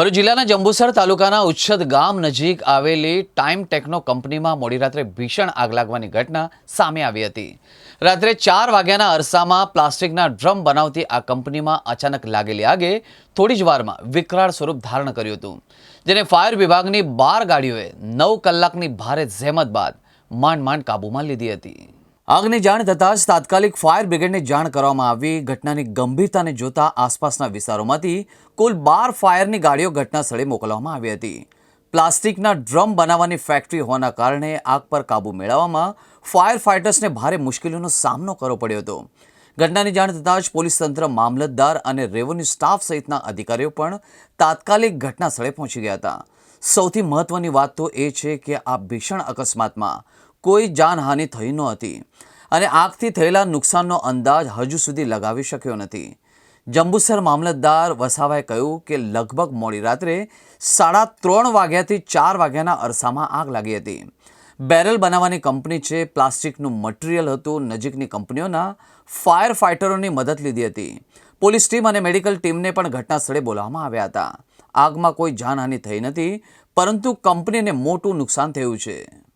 ભરૂચ જિલ્લાના જંબુસર તાલુકાના ઉચ્છદ ગામ નજીક આવેલી ટાઈમ ટેકનો કંપનીમાં મોડી રાત્રે ભીષણ આગ લાગવાની ઘટના સામે આવી હતી. રાત્રે ચાર વાગ્યાના અરસામાં પ્લાસ્ટિકના ડ્રમ બનાવતી આ કંપનીમાં અચાનક લાગેલી આગે થોડી જ વારમાં વિકરાળ સ્વરૂપ ધારણ કર્યું હતું. જેને ફાયર વિભાગની બાર ગાડીઓએ નવ કલાકની ભારે જહેમત બાદ માંડ માંડ કાબૂમાં લીધી હતી. આગની જાણ થતાં જ તાત્કાલિક ફાયર બ્રિગેડને જાણ કરવામાં આવી. ઘટનાની ગંભીરતાને જોતા આસપાસના વિસ્તારોમાંથી કુલ બાર ફાયરની ગાડીઓ ઘટના સ્થળે મોકલવામાં આવી હતી. પ્લાસ્ટિકના ડ્રમ બનાવવાની ફેક્ટરી હોવાના કારણે આગ પર કાબૂ મેળવવામાં ફાયર ફાઇટર્સને ભારે મુશ્કેલીઓનો સામનો કરવો પડ્યો હતો. ઘટનાની જાણ થતાં જ પોલીસ તંત્ર મામલતદાર અને રેવન્યુ સ્ટાફ સહિતના અધિકારીઓ પણ તાત્કાલિક ઘટના સ્થળે પહોંચી ગયા હતા. સૌથી મહત્વની વાત તો એ છે કે આ ભીષણ અકસ્માતમાં કોઈ જાનહાનિ થઈ નહોતી અને આગથી થયેલા નુકસાનનો અંદાજ હજુ સુધી લગાવી શક્યો નથી. જંબુસર મામલતદાર વસાવાએ કહ્યું કે લગભગ મોડી રાત્રે સાડા ત્રણ વાગ્યાથી ચાર વાગ્યાના અરસામાં આગ લાગી હતી. બેરલ બનાવવાની કંપની છે, પ્લાસ્ટિકનું મટીરિયલ હતું, નજીકની કંપનીઓના ફાયર ફાઇટરોની મદદ લીધી હતી. પોલીસ ટીમ અને મેડિકલ ટીમને પણ ઘટના સ્થળે બોલાવવામાં આવ્યા હતા. આગમાં કોઈ જાનહાનિ થઈ નથી, પરંતુ કંપનીને મોટું નુકસાન થયું છે.